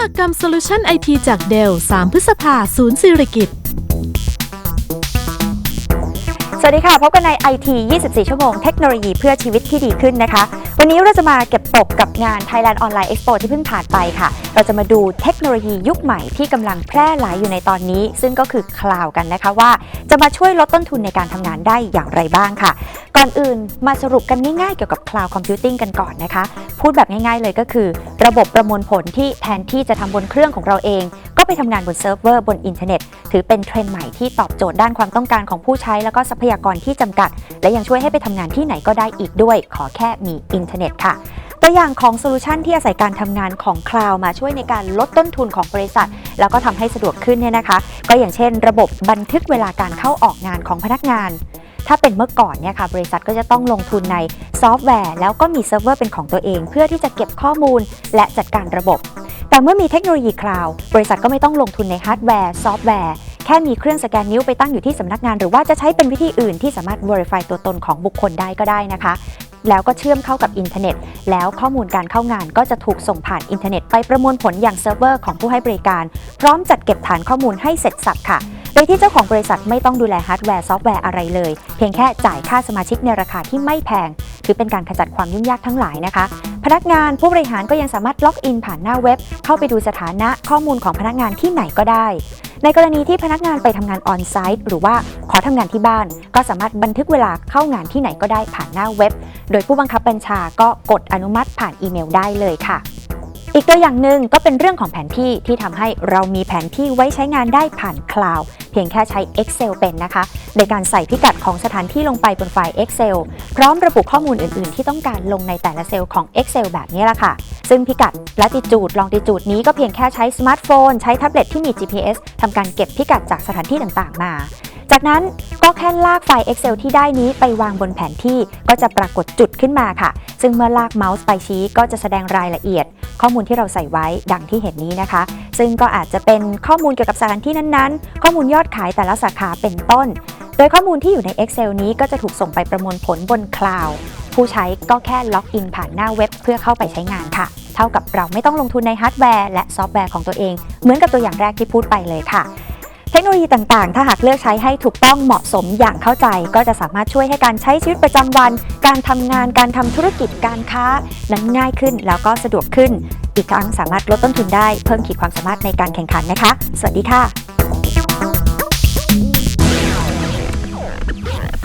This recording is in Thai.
หกรรม Solution IT จากเดล 3 พฤษภาศูนย์สิริกิตสวัสดีค่ะ พบกันใน IT 24 ชั่วโมงเทคโนโลยีเพื่อชีวิตที่ดีขึ้นนะคะ วันนี้เราจะมาเก็บตกกับงาน Thailand Online Expo ที่เพิ่งผ่านไปค่ะ เราจะมาดูเทคโนโลยียุคใหม่ที่กำลังแพร่หลายอยู่ในตอนนี้ ซึ่งก็คือคลาวกันนะคะว่าจะมาช่วยลดต้นทุนในการทำงานได้อย่างไรบ้างค่ะ ก่อนอื่นมาสรุปกันง่ายๆเกี่ยวกับ Cloud Computing กันก่อนนะคะ พูดแบบง่ายๆเลยก็คือ ระบบประมวลผลที่แทนที่จะทำบนเครื่องของเราเอง ก็ไปทำงานบนเซิร์ฟเวอร์บนอินเทอร์เน็ต ถือเป็นเทรนด์ใหม่ที่ตอบโจทย์ด้านความต้องการของผู้ใช้แล้วก็ทรัพยากรที่จำกัด และยังช่วยให้ไปทำงานที่ไหนก็ได้อีกด้วย ขอแค่มีอินเทอร์เน็ตค่ะตัวอย่างของโซลูชันที่อาศัยการทำงานของคลาวมาช่วยในการลดต้นทุนของบริษัท แล้วก็ทำให้สะดวกขึ้นเนี่ยนะคะ ก็อย่างเช่น ระบบบันทึกเวลาการเข้าออกงานของพนักงาน ถ้าเป็นเมื่อก่อนเนี่ยค่ะบริษัทก็จะต้องลงทุนในซอฟต์แวร์ แล้วก็มีเซิร์ฟเวอร์เป็นของตัวเอง เพื่อที่จะเก็บข้อมูลและจัดการระบบ แต่เมื่อมีเทคโนโลยีคลาวด์บริษัทก็ไม่ต้องลงทุนในฮาร์ดแวร์ซอฟต์แวร์แค่มีเครื่องสแกนนิ้วไปตั้งอยู่ที่สำนักงาน หรือว่าจะใช้เป็นวิธีอื่นที่สามารถ verify ตัวตนของบุคคลได้ก็ได้นะคะแล้วก็เชื่อมเข้ากับอินเทอร์เน็ต แล้วข้อมูลการเข้างานก็จะถูกส่งผ่านอินเทอร์เน็ต ไปประมวลผลอย่างเซิร์ฟเวอร์ของผู้ให้บริการ พร้อมจัดเก็บฐานข้อมูลให้เสร็จสับค่ะ ดยที่เจ้าของบริษัทไม่ต้องดูแลฮาร์ดแวร์ซอฟต์แวร์อะไรเลย เพียงแค่จ่ายค่าสมาชิกในราคาที่ไม่แพง ถือเป็นการขจัดความยุ่งยากทั้งหลายนะคะ พนักงานผู้บริหารก็ยังสามารถล็อกอินผ่านหน้าเว็บ เข้าไปดูสถานะข้อมูลของพนักงานที่ไหนก็ได้ในกรณีที่พนักงานไปทำงานออนไซต์หรือว่าขอทำงานที่บ้าน ก็สามารถบันทึกเวลาเข้างานที่ไหนก็ได้ผ่านหน้าเว็บ โดยผู้บังคับบัญชาก็กดอนุมัติผ่านอีเมลได้เลยค่ะ อีกตัวอย่างหนึ่งก็เป็นเรื่องของแผนที่ที่ทำให้เรามีแผนที่ไว้ใช้งานได้ผ่านคลาวด์เพียงแค่ใช้ Excel เป็นนะคะ โดยการใส่พิกัดของสถานที่ลงไปบนไฟล์ Excel พร้อมระบุข้อมูลอื่น ๆ ที่ต้องการลงในแต่ละเซลล์ของ Excel แบบนี้ละค่ะ ซึ่งพิกัด latitude longitude นี้ก็เพียงแค่ใช้สมาร์ทโฟน ใช้แท็บเล็ตที่มี GPS ทำการเก็บพิกัดจากสถานที่ต่าง ๆ มา จากนั้นก็แค่ลากไฟล์ Excel ที่ได้นี้ไปวางบนแผนที่ก็จะปรากฏจุดขึ้นมาค่ะ ซึ่งเมื่อลากเมาส์ไปชี้ก็จะแสดงรายละเอียด ข้อมูลที่เราใส่ไว้ดังที่เห็นนี้นะคะ ซึ่งก็อาจจะเป็นข้อมูลเกี่ยวกับสถานที่นั้นๆ ข้อมูลยอดขายแต่ละสาขาเป็นต้น โดยข้อมูลที่อยู่ใน Excel นี้ก็จะถูกส่งไปประมวลผลบนคลาวด์ผู้ใช้ก็แค่ล็อกอินผ่านหน้าเว็บเพื่อเข้าไปใช้งานค่ะ เท่ากับเราไม่ต้องลงทุนในฮาร์ดแวร์และซอฟต์แวร์ของตัวเอง เหมือนกับตัวอย่างแรกที่พูดไปเลยค่ะ เทคโนโลยีต่างๆ ถ้าหากเลือกใช้ให้ถูกต้องเหมาะสมอย่างเข้าใจ ก็จะสามารถช่วยให้การใช้ชีวิตประจำวัน การทำงาน การทำธุรกิจ การค้า นั้นง่ายขึ้นแล้วก็สะดวกขึ้น อีกครั้งสามารถลดต้นทุนได้ เพิ่มขีดความสามารถในการแข่งขันนะคะ สวัสดีค่ะ